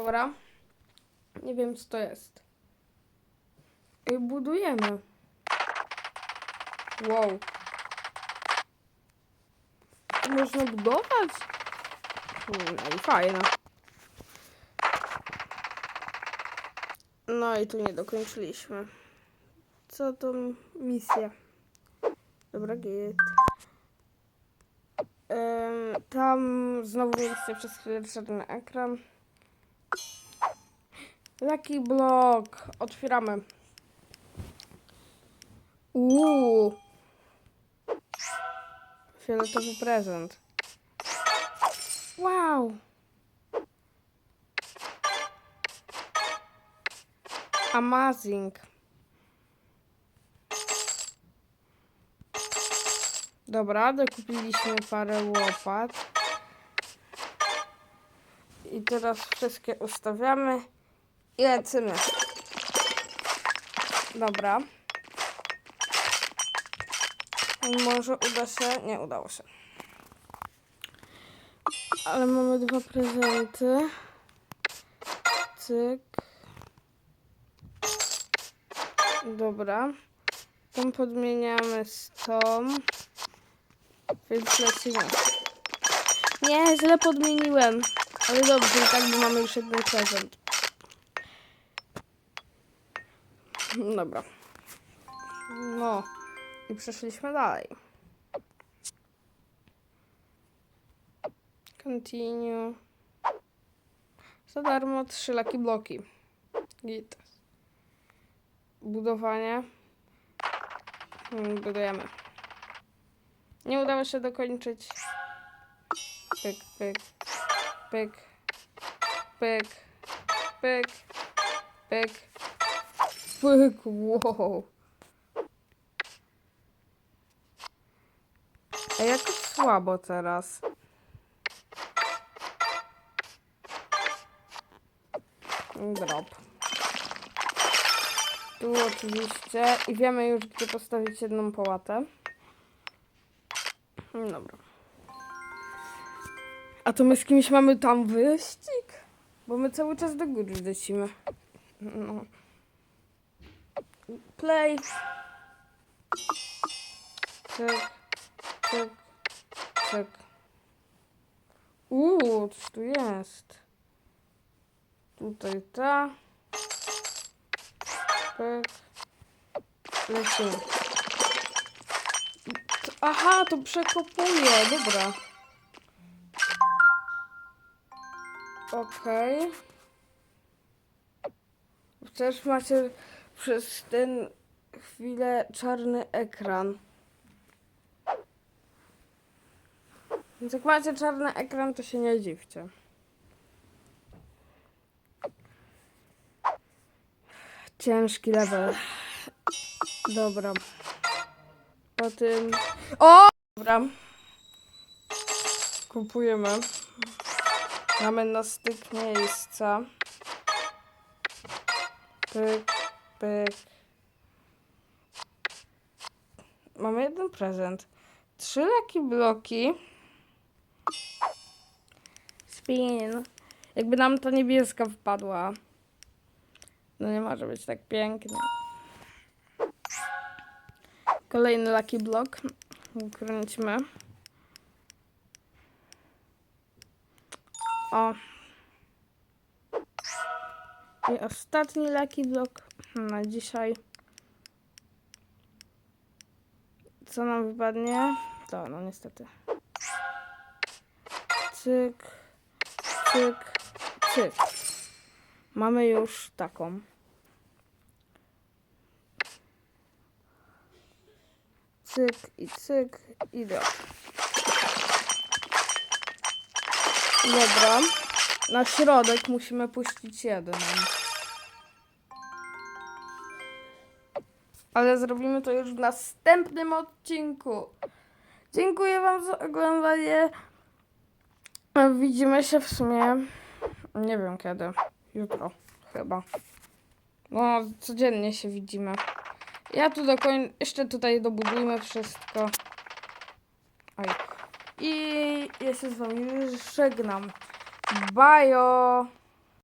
Dobra. Nie wiem, co to jest. I budujemy. Wow. Można budować? Hmm, No i fajne. No i tu nie dokończyliśmy. Co to misja? Dobra, git. Em, tam znowu mieliście przez chwilę czarny ekran. Lucky block. Otwieramy. Uuu. Fioletowy prezent. Wow. Amazing. Dobra, dokupiliśmy parę łopat. I teraz wszystkie ustawiamy i lecimy. Dobra. Może uda się? Nie udało się. Ale mamy dwa prezenty. Cyk. Dobra. Tą podmieniamy z tą. Więc lecimy. Nie, źle podmieniłem. Ale dobrze, i tak bo mamy już jeden prezent. Dobra. No. I przeszliśmy dalej. Continue. Za darmo trzy laki bloki. Git. Budowanie. Hmm, Budujemy. Nie udało się dokończyć. Pyk, pyk, pyk, pyk, pyk, pyk, pyk, wow. A jak słabo teraz. Drop. Tu oczywiście. I wiemy już, gdzie postawić jedną pałatę. Dobra. A to my z kimś mamy tam wyścig? Bo my cały czas do góry lecimy. No. Play. Cyk, cyk, cyk. Uuu, coś tu jest. Tutaj ta. Pyk. Lecimy. Aha, to przekopuje, dobra. Okej. Też macie przez ten chwilę czarny ekran. Więc jak macie czarny ekran, to się nie dziwcie. Ciężki level. Dobra. Po tym... O! Dobra. Kupujemy. Mamy na styk miejsca. Pyk, pyk. Mamy jeden prezent. Trzy laki bloki. Spin. Jakby nam ta niebieska wpadła. No nie może być tak pięknie. Kolejny lucky block. Kręcimy. O. I ostatni lucky block na dzisiaj. Co nam wypadnie? To, no niestety. Cyk, cyk, cyk. Mamy już taką. Cyk i cyk i do. Dobra. Na środek musimy puścić jeden. Ale zrobimy to już w następnym odcinku. Dziękuję Wam za oglądanie. Widzimy się w sumie. Nie wiem kiedy. Jutro chyba. No, codziennie się widzimy. Ja tu dokoń... Jeszcze tutaj dobudujmy wszystko. I ja się z Wami żegnam. Bajo!